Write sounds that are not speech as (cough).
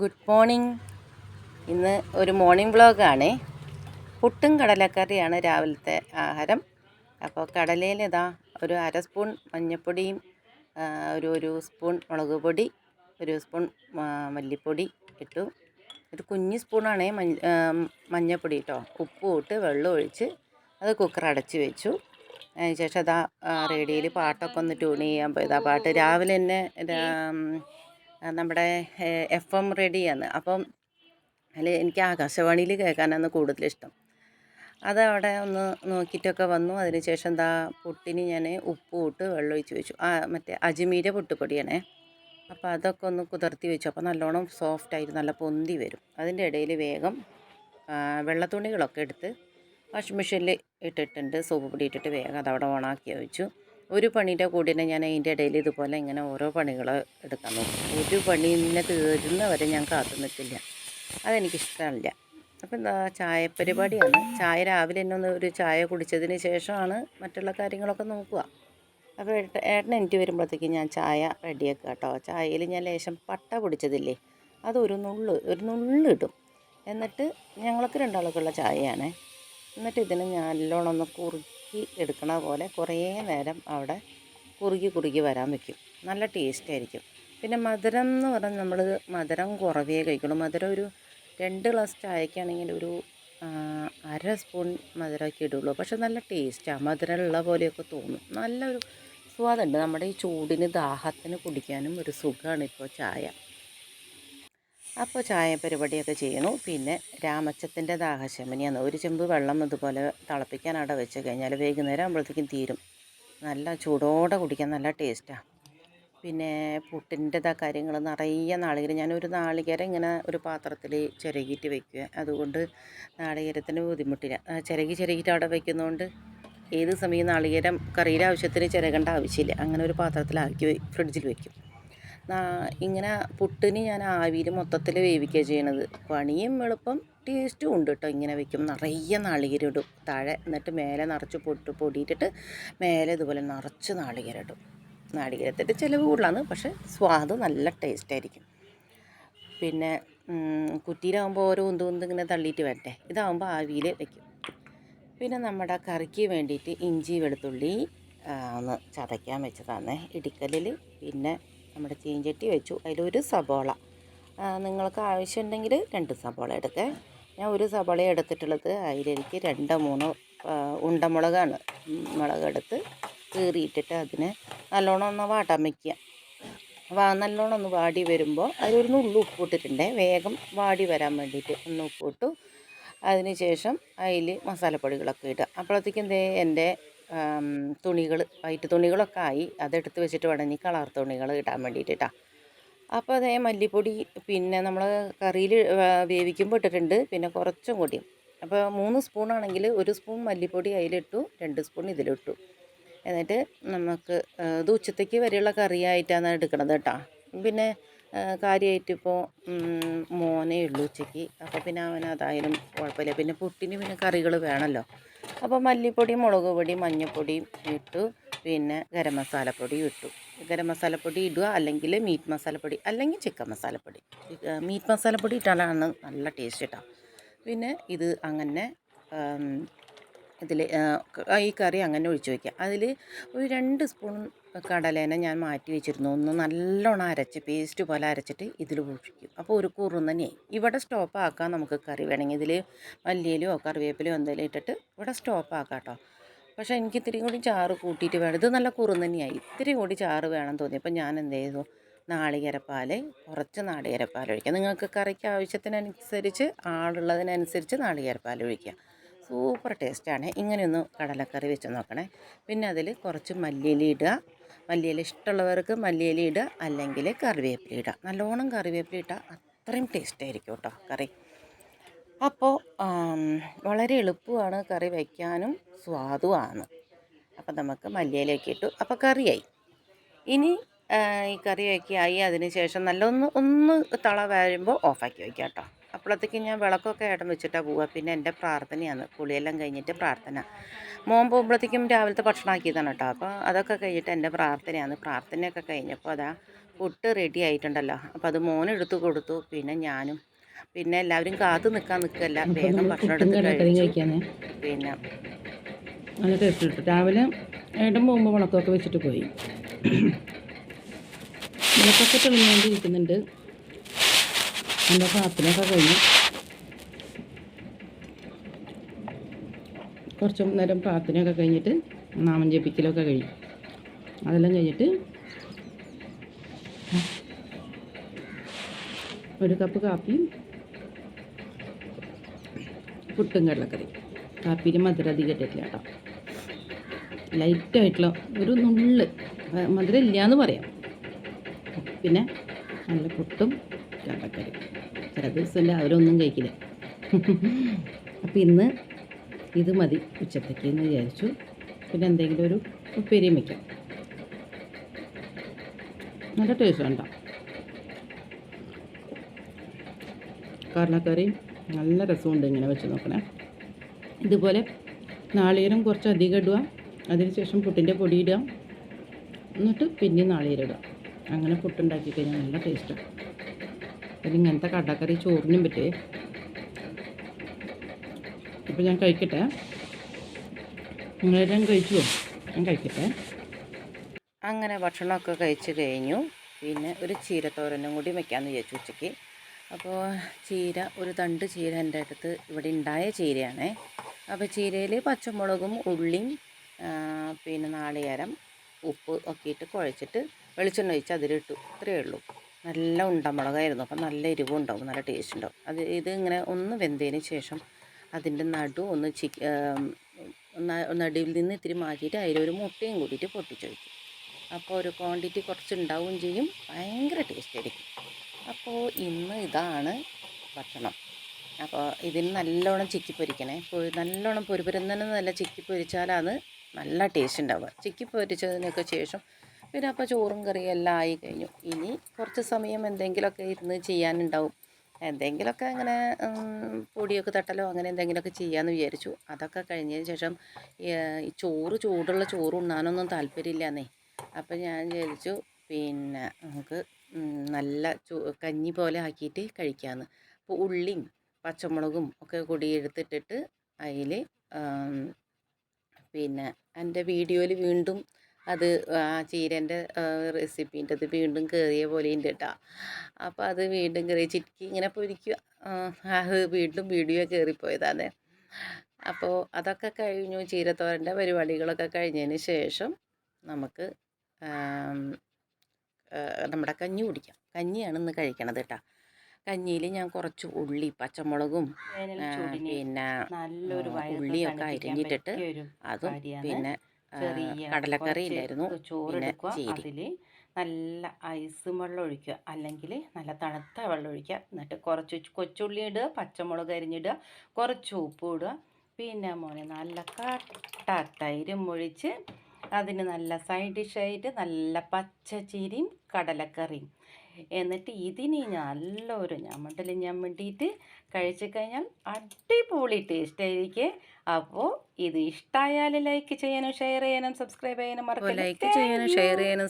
Good morning. ഇന്ന് ഒരു morning വ്ളോഗാണ്. പുട്ടും കടലക്കറിയാണ് രാവിലത്തെ ആഹാരം. അപ്പോൾ കടലയിൽ ഇതാ ഒരു അര സ്പൂൺ മഞ്ഞൾപ്പൊടിയും ഒരു ഒരു സ്പൂൺ മുളക് പൊടി ഒരു സ്പൂൺ മല്ലിപ്പൊടി ഇട്ടു. ഒരു കുഞ്ഞു സ്പൂണാണ് മഞ്ഞ മഞ്ഞൾപ്പൊടി കേട്ടോ. ഉപ്പും ഇട്ട് വെള്ളം ഒഴിച്ച് അത് കുക്കർ അടച്ച് വെച്ചു. അതിന് ശേഷം അതാ റേഡിയോയിൽ പാട്ടൊക്കെ ഒന്ന് ട്യൂൺ ചെയ്യാൻ പോയതാ. പാട്ട് രാവിലെ തന്നെ നമ്മുടെ എഫ് എം റെഡിയാണ്. അപ്പം അതിൽ എനിക്ക് ആകാശവാണിയിൽ കേൾക്കാനാണ് കൂടുതലിഷ്ടം അത് അവിടെ ഒന്ന് നോക്കിയിട്ടൊക്കെ വന്നു. അതിനുശേഷം എന്താ പുട്ടിന് ഞാൻ ഉപ്പ് വെള്ളം ഒഴിച്ച് വെച്ചു. ആ മറ്റേ അജ്മീര പുട്ടുപൊടിയാണേ. അപ്പോൾ അതൊക്കെ ഒന്ന് കുതിർത്തി വെച്ചു. അപ്പോൾ നല്ലോണം സോഫ്റ്റ് സോഫ്റ്റായിട്ട് നല്ല പൊന്തി വരും. അതിന്റെ ഇടയിൽ വേഗം വെള്ളത്തുണികളൊക്കെ എടുത്ത് വാഷിംഗ് മെഷീനിൽ ഇട്ടിട്ടുണ്ട്. സോപ്പ് പൊടി ഇട്ടിട്ട് വേഗം അതവിടെ ഓണാക്കി വെച്ചു. ഒരു പണിയുടെ കൂടെ തന്നെ ഞാൻ അതിന്റെ ഇടയിൽ ഇതുപോലെ ഇങ്ങനെ ഓരോ പണികൾ എടുക്കാൻ നോക്കും. ഒരു പണി ഇന്നെ തീരുന്നവരെ ഞാൻ കാത്തു നിൽക്കില്ല അതെനിക്കിഷ്ടമല്ല. അപ്പം എന്താ ചായ പരിപാടിയാണ് ചായ രാവിലെ തന്നെ ഒന്ന് ഒരു ചായ കുടിച്ചതിന് ശേഷമാണ് മറ്റുള്ള കാര്യങ്ങളൊക്കെ നോക്കുക. അപ്പോൾ ഏട്ട- ഏട്ടൻ എനിക്ക് വരുമ്പോഴത്തേക്ക് ഞാൻ ചായ റെഡിയാക്കുക കേട്ടോ. ചായയിൽ ഞാൻ ലേശം പട്ട പൊടിച്ചതില്ലേ അതൊരു നുള്ള് ഒരു നുള്ളിടും എന്നിട്ട് ഞങ്ങൾക്ക് രണ്ടാൾക്കുള്ള ചായയാണ്. എന്നിട്ട് ഇതിനെ ഞാൻ നല്ലോണം ഒന്ന് കുറുക്കി എടുക്കണ പോലെ കുറേ നേരം അവിടെ കുറുകി കുറുകി വരാൻ വയ്ക്കും. നല്ല ടേസ്റ്റ് ആയിരിക്കും. പിന്നെ മധുരം എന്ന് പറഞ്ഞാൽ നമ്മൾ മധുരം കുറവേ കഴിക്കുള്ളൂ. മധുരം ഒരു രണ്ട് ഗ്ലാസ് ചായക്കാണെങ്കിൽ ഒരു അര സ്പൂൺ മധുരമൊക്കെ ഇടുള്ളൂ. പക്ഷെ നല്ല ടേസ്റ്റാണ് മധുരമുള്ള പോലെയൊക്കെ തോന്നും. നല്ലൊരു സ്വാദുണ്ട്. നമ്മുടെ ഈ ചൂടിന് ദാഹത്തിന് കുടിക്കാനും ഒരു സുഖമാണ് ഇപ്പോൾ ചായ. അപ്പോൾ ചായ പരിപാടിയൊക്കെ ചെയ്യണു പിന്നെ രാമച്ചത്തിന്റെ ദാഹശമനിയാണ് ഒരു ചെമ്പ് വെള്ളം ഇതുപോലെ തിളപ്പിക്കാൻ അവിടെ വെച്ച് കഴിഞ്ഞാൽ വൈകുന്നേരം ആകുമ്പോഴത്തേക്കും തീരും. നല്ല ചൂടോടെ കുടിക്കാൻ നല്ല ടേസ്റ്റാണ് പിന്നെ പുട്ടിന്റെതാ കാര്യങ്ങൾ നിറയെ നാളികേരം. ഞാനൊരു നാളികേരം ഇങ്ങനെ ഒരു പാത്രത്തിൽ ചിരകിയിട്ട് വയ്ക്കുക അതുകൊണ്ട് നാളികേരത്തിന് ബുദ്ധിമുട്ടില്ല. ചിരകി ചിരകിയിട്ട് അവിടെ വയ്ക്കുന്നതുകൊണ്ട് ഏത് സമയം നാളികേരം കറിയുടെ ആവശ്യത്തിന് ചിരകേണ്ട ആവശ്യമില്ല. അങ്ങനെ ഒരു പാത്രത്തിലാക്കി ഫ്രിഡ്ജിൽ വെക്കും. നാ- ഇങ്ങനെ പുട്ടിന് ഞാൻ ആവിയിൽ മൊത്തത്തിൽ വേവിക്കുകയാണ് ചെയ്യണത്. പണിയും എളുപ്പം ടേസ്റ്റും ഉണ്ട് കേട്ടോ. ഇങ്ങനെ വെക്കും. നിറയെ നാളികരിടും താഴെ എന്നിട്ട് മേലെ നിറച്ച് പൊട്ട് പൊടിയിട്ടിട്ട് മേലെ ഇതുപോലെ നിറച്ച് നാളികരിടും ഇടും. നാളികേരത്തിന്റെ ചിലവ് കൂടുതലാണ് പക്ഷേ സ്വാദ് നല്ല ടേസ്റ്റ് ആയിരിക്കും. പിന്നെ കുറ്റിയിലാവുമ്പോൾ ഓരോ ഉന്തു ഉന്ത് ഇങ്ങനെ തള്ളിയിട്ട് വരട്ടെ. ഇതാവുമ്പോൾ ആവിയിൽ വെക്കും. പിന്നെ നമ്മുടെ കറിക്ക് വേണ്ടിയിട്ട് ഇഞ്ചി വെളുത്തുള്ളി ഒന്ന് ചതയ്ക്കാൻ വെച്ചതാണ് ഇടിക്കലിൽ പിന്നെ നമ്മുടെ ചീഞ്ചട്ടി വെച്ചു. അതിലൊരു സബോള. നിങ്ങൾക്ക് ആവശ്യമുണ്ടെങ്കിൽ രണ്ട് സബോള എടുക്കുക ഞാൻ ഒരു സബോള എടുത്തിട്ടുള്ളത് അതിലെനിക്ക് രണ്ടോ മൂന്നോ ഉണ്ടമുളകാണ് മുളക് എടുത്ത് കീറിയിട്ടിട്ട് അതിനെ നല്ലോണം ഒന്ന് വാട്ടാൻ വയ്ക്കുക വാ നല്ലോണം ഒന്ന് വാടി വരുമ്പോൾ അതിലൊരു നുള്ളു ഉപ്പ് ഇട്ടിട്ടുണ്ട് വേഗം വാടി വരാൻ വേണ്ടിയിട്ട് ഒന്ന് ഉപ്പ് ഇട്ടു അതിന് ശേഷം അതിൽ മസാലപ്പൊടികളൊക്കെ ഇടുക. അപ്പോഴത്തേക്കും ദേ എന്റെ തുണികൾ വൈറ്റ് തുണികളൊക്കെ ആയി. അതെടുത്ത് വെച്ചിട്ട് വേണം ഇനി കളർ തുണികൾ ഇടാൻ വേണ്ടിയിട്ടാ. അപ്പോൾ അതേ മല്ലിപ്പൊടി പിന്നെ നമ്മൾ കറിയിൽ വേവിക്കുമ്പോൾ ഇട്ടിട്ടുണ്ട്. പിന്നെ കുറച്ചും കൂടി. അപ്പോൾ മൂന്ന് സ്പൂണാണെങ്കിൽ ഒരു സ്പൂൺ മല്ലിപ്പൊടി അതിലിട്ടു രണ്ട് സ്പൂൺ ഇതിലിട്ടു. എന്നിട്ട് നമുക്ക് ഇത് ഉച്ചത്തേക്ക് വരെയുള്ള കറിയായിട്ടാണ് എടുക്കണത് കേട്ടോ. പിന്നെ കാര്യമായിട്ട് ഇപ്പോൾ മോനേ ഉള്ളൂ ഉച്ചയ്ക്ക്. അപ്പോൾ പിന്നെ അവൻ അതായാലും കുഴപ്പമില്ല. പിന്നെ പുട്ടിന് പിന്നെ കറികൾ വേണമല്ലോ അപ്പോൾ മല്ലിപ്പൊടി മുളക് പൊടി മഞ്ഞൾപ്പൊടിയും ഇട്ടു. പിന്നെ ഗരം മസാലപ്പൊടി ഇട്ടു. ഗരം മസാലപ്പൊടി ഇടുക അല്ലെങ്കിൽ മീറ്റ് മസാലപ്പൊടി അല്ലെങ്കിൽ ചിക്കൻ മസാലപ്പൊടി. മീറ്റ് മസാലപ്പൊടി ഇട്ടാലാണ് നല്ല ടേസ്റ്റ് കേട്ടോ പിന്നെ ഇത് അങ്ങനെ ഇതിൽ ഈ കറി അങ്ങനെ ഒഴിച്ച് വയ്ക്കുക അതിൽ ഒരു രണ്ട് സ്പൂൺ കടലേനെ ഞാൻ മാറ്റി വെച്ചിരുന്നു. ഒന്ന് നല്ലോണം അരച്ച് പേസ്റ്റ് പോലെ അരച്ചിട്ട് ഇതിൽ ഒഴിക്കും. അപ്പോൾ ഒരു കുറും തന്നെയായി ഇവിടെ സ്റ്റോപ്പ് ആക്കാം നമുക്ക് കറി വേണമെങ്കിൽ. ഇതിൽ മല്ലിയിലോ കറിവേപ്പിലോ എന്തെങ്കിലും ഇട്ടിട്ട് ഇവിടെ സ്റ്റോപ്പ് ആക്കാം കേട്ടോ. പക്ഷേ എനിക്ക് ഇത്തിരി കൂടി ചാറ് കൂട്ടിയിട്ട് വേണം. ഇത് നല്ല കുറും തന്നെയായി ഇത്തിരി കൂടി ചാറ് വേണം തോന്നി. അപ്പോൾ ഞാൻ എന്ത് ചെയ്തു? നാളികേരപ്പാൽ കുറച്ച് നാളികരപ്പാൽ ഒഴിക്കുക നിങ്ങൾക്ക് കറിക്ക് ആവശ്യത്തിനനുസരിച്ച് ആളുള്ളതിനനുസരിച്ച് നാളികരപ്പാൽ ഒഴിക്കുക സൂപ്പർ ടേസ്റ്റാണ്. ഇങ്ങനെയൊന്ന് കടലക്കറി വെച്ച് നോക്കണേ. പിന്നെ അതിൽ കുറച്ച് മല്ലിയില ഇടുക. മല്ലിയില ഇഷ്ടമുള്ളവർക്ക് മല്ലിയില ഇടുക അല്ലെങ്കിൽ കറിവേപ്പില ഇടുക. നല്ലോണം കറിവേപ്പില ഇട്ടാൽ അത്രയും ടേസ്റ്റ് ആയിരിക്കും കേട്ടോ കറി അപ്പോൾ വളരെ എളുപ്പമാണ് കറി വയ്ക്കാനും സ്വാദുമാണ്. അപ്പം നമുക്ക് മല്ലിയിലേക്ക് ഇട്ടു. അപ്പോൾ കറിയായി. ഇനി ഈ കറിയൊക്കെ ആയി അതിന് ശേഷം നല്ല ഒന്ന് ഒന്ന് തള വരുമ്പോൾ ഓഫാക്കി വയ്ക്കാം കേട്ടോ അപ്പോഴത്തേക്കും ഞാൻ വിളക്കൊക്കെ ഏട്ടൻ വെച്ചിട്ടാണ് പോവുക. പിന്നെ എന്റെ പ്രാർത്ഥനയാണ്. കുളിയെല്ലാം കഴിഞ്ഞിട്ട് പ്രാർത്ഥന. മോൻ പോകുമ്പോഴത്തേക്കും രാവിലത്തെ ഭക്ഷണം ആക്കിയതാണ് കേട്ടോ. അപ്പോൾ അതൊക്കെ കഴിഞ്ഞിട്ട് എന്റെ പ്രാർത്ഥനയാണ്. പ്രാർത്ഥനയൊക്കെ കഴിഞ്ഞപ്പോൾ അതാ പുട്ട് റെഡി ആയിട്ടുണ്ടല്ലോ. അപ്പോൾ അത് മോനെടുത്ത് കൊടുത്തു. പിന്നെ ഞാനും. പിന്നെ എല്ലാവരും കാത്തു നിൽക്കാൻ നിൽക്കല്ല വേഗം ഭക്ഷണം എടുത്ത് കഴിക്കാനേ? പിന്നെ അതൊക്കെ ടേസ്റ്റ് രാവിലെ ഏട്ടൻ പോകുമ്പോൾ വിളക്കൊക്കെ വെച്ചിട്ട് പോയി. (coughs) വിളക്കൊക്കെ തെളിഞ്ഞുകൊണ്ടിരിക്കുന്നുണ്ട്. എന്റെ പാത്രമൊക്കെ കഴിഞ്ഞു. കുറച്ച് നേരം പ്രാർത്ഥനയൊക്കെ കഴിഞ്ഞിട്ട് നാമം ജപിക്കലൊക്കെ കഴിയും അതെല്ലാം കഴിഞ്ഞിട്ട് ഒരു കപ്പ് കാപ്പിയും പുട്ടും കടലക്കറി കാപ്പിയിൽ മധുരം അധികം ഇട്ടിട്ടില്ല കേട്ടോ. ലൈറ്റായിട്ടുള്ള ഒരു നുള്ള് മധുരം ഇല്ലയെന്ന് പറയാം. പിന്നെ നല്ല പുട്ടും കടലക്കറി ചില ദിവസം അവരൊന്നും കഴിക്കില്ല. അപ്പം ഇന്ന് ഇത് മതി ഉച്ചത്തേക്ക് എന്ന് വിചാരിച്ചു. പിന്നെ എന്തെങ്കിലും ഒരു ഉപ്പേരിയും വയ്ക്കാം നല്ല ടേസ്റ്റ് ഉണ്ടോ കാരണക്കറി നല്ല രസമുണ്ട് ഇങ്ങനെ വെച്ച് നോക്കണേ. ഇതുപോലെ നാളികേരം കുറച്ച് അധികം ഇടുക അതിനുശേഷം പുട്ടിന്റെ പൊടി ഇടുക എന്നിട്ട് പിന്നെ നാളികേരം ഇടുക. അങ്ങനെ പുട്ടുണ്ടാക്കി കഴിഞ്ഞാൽ നല്ല ടേസ്റ്റ് ടേസ്റ്റാണ് പിന്നെ ഇങ്ങനത്തെ കടക്കറി ചോറിനും പറ്റേ അപ്പോൾ ഞാൻ കഴിക്കട്ടെ. നിങ്ങളെല്ലാം കഴിച്ചുവോ ഞാൻ കഴിക്കട്ടെ. അങ്ങനെ ഭക്ഷണമൊക്കെ കഴിച്ച് കഴിഞ്ഞു. പിന്നെ ഒരു ചീരത്തോരനും കൂടി വെക്കാമെന്ന് വിചാരിച്ചു ഉച്ചയ്ക്ക്. അപ്പോൾ ചീര ഒരു തണ്ട് ചീര എന്റെ അടുത്ത് ഇവിടെ ഉണ്ടായ ചീരയാണേ. അപ്പോൾ ചീരയിൽ പച്ചമുളകും ഉള്ളിയും പിന്നെ നാളികേരം ഉപ്പ് ഒക്കെ ഇട്ട് കുഴച്ചിട്ട് വെളിച്ചെണ്ണ ഒഴിച്ച് അതിലിട്ടു. ഇത്രയേ ഉള്ളൂ. നല്ല ഉണ്ടമുളകായിരുന്നു. അപ്പം നല്ല എരിവുണ്ടാവും നല്ല ടേസ്റ്റ് ഉണ്ടാവും. അത് ഇത് ഇങ്ങനെ ഒന്ന് വെന്തതിന് ശേഷം അതിന്റെ നടു ഒന്ന് ചിക്ക് നടുവിൽ നിന്ന് ഇത്തിരി മാറ്റിയിട്ട് അതിലൊരു മുട്ടയും കൂടിയിട്ട് വയ്ക്കും അപ്പോൾ ഒരു ക്വാണ്ടിറ്റി കുറച്ച് ഉണ്ടാവുകയും ചെയ്യും. ഭയങ്കര ടേസ്റ്റ് ആയിരിക്കും. അപ്പോൾ ഇന്ന് ഇതാണ് ഭക്ഷണം. അപ്പോൾ ഇതിന് നല്ലോണം ചിക്കി പൊരിക്കണേ നല്ലോണം പൊരിപുരന്നനെ നല്ല ചിക്കി പൊരിച്ചാലാണ് നല്ല ടേസ്റ്റ് ഉണ്ടാവുക. ചിക്കി പൊരിച്ചതിനൊക്കെ ശേഷം അപ്പോൾ ചോറും കറിയും എല്ലാം ആയി കഴിഞ്ഞു. ഇനി കുറച്ച് സമയം എന്തെങ്കിലുമൊക്കെ ഇരുന്ന് ചെയ്യാനുണ്ടാവും. എന്തെങ്കിലുമൊക്കെ അങ്ങനെ പൊടിയൊക്കെ തട്ടലോ അങ്ങനെ എന്തെങ്കിലുമൊക്കെ ചെയ്യാമെന്ന് വിചാരിച്ചു. അതൊക്കെ കഴിഞ്ഞതിന് ശേഷം ഈ, ചോറ് ചൂടുള്ള ചോറ് ഉണ്ണാനൊന്നും താല്പര്യമില്ലാന്നേ. അപ്പം ഞാൻ വിചാരിച്ചു പിന്നെ നമുക്ക് നല്ല കഞ്ഞി പോലെ ആക്കിയിട്ട് കഴിക്കാമെന്ന് അപ്പോൾ ഉള്ളിയും പച്ചമുളകും ഒക്കെ കൂടി എടുത്തിട്ടിട്ട് അതിൽ പിന്നെ എന്റെ വീഡിയോയിൽ വീണ്ടും അത് ആ ചീരന്റെ റെസിപ്പീന്റെ അത് വീണ്ടും കയറിയ പോലെ ഉണ്ട് കേട്ടോ അപ്പോൾ അത് വീണ്ടും കയറി ചിക്കി ഇങ്ങനെ പൊരിക്കുക അത് വീണ്ടും വീഡിയോ കയറിപ്പോയതാണ് അപ്പോൾ അതൊക്കെ കഴിഞ്ഞു ചീരത്തോരന്റെ പരിപാടികളൊക്കെ കഴിഞ്ഞതിന് ശേഷം നമുക്ക് നമ്മുടെ കഞ്ഞി കുടിക്കാം. കഞ്ഞിയാണ് ഇന്ന് കഴിക്കണത് കേട്ടോ കഞ്ഞിയിൽ ഞാൻ കുറച്ച് ഉള്ളി പച്ചമുളകും പിന്നെ ഉള്ളിയൊക്കെ അരിഞ്ഞിട്ടിട്ട് അതും പിന്നെ കടലക്കറി ഇല്ലായിരുന്നു. അതിൽ ചോറെടുക്കുക. അതിൽ നല്ല ഐസ് വെള്ളം ഒഴിക്കുക. അല്ലെങ്കിൽ നല്ല തണുത്ത വെള്ളം ഒഴിക്കുക. എന്നിട്ട് കുറച്ച് കൊച്ചുള്ളി ഇടുക പച്ചമുളക് അരിഞ്ഞിടുക കുറച്ച് ഉപ്പ് ഇടുക. പിന്നെ മോനെ നല്ല കട്ട തൈരും ഒഴിച്ച് അതിന് നല്ല സൈഡ് ഡിഷായിട്ട് നല്ല പച്ചച്ചീരിയും കടലക്കറിയും. എന്നിട്ട് ഇതിന് നല്ലൊരു ഞമ്മണ്ടൽ ഞമ്മണ്ടിയിട്ട് കഴിച്ചു കഴിഞ്ഞാൽ അടിപൊളി ടേസ്റ്റ് ആയിരിക്കും. അപ്പോൾ ഇത് ഇഷ്ടമായാൽ ലൈക്ക് ചെയ്യാനും ഷെയർ ചെയ്യാനും സബ്സ്ക്രൈബ് ചെയ്യാനും മറക്കരുത് ലൈക്ക് ചെയ്യാനും ഷെയർ ചെയ്യാനും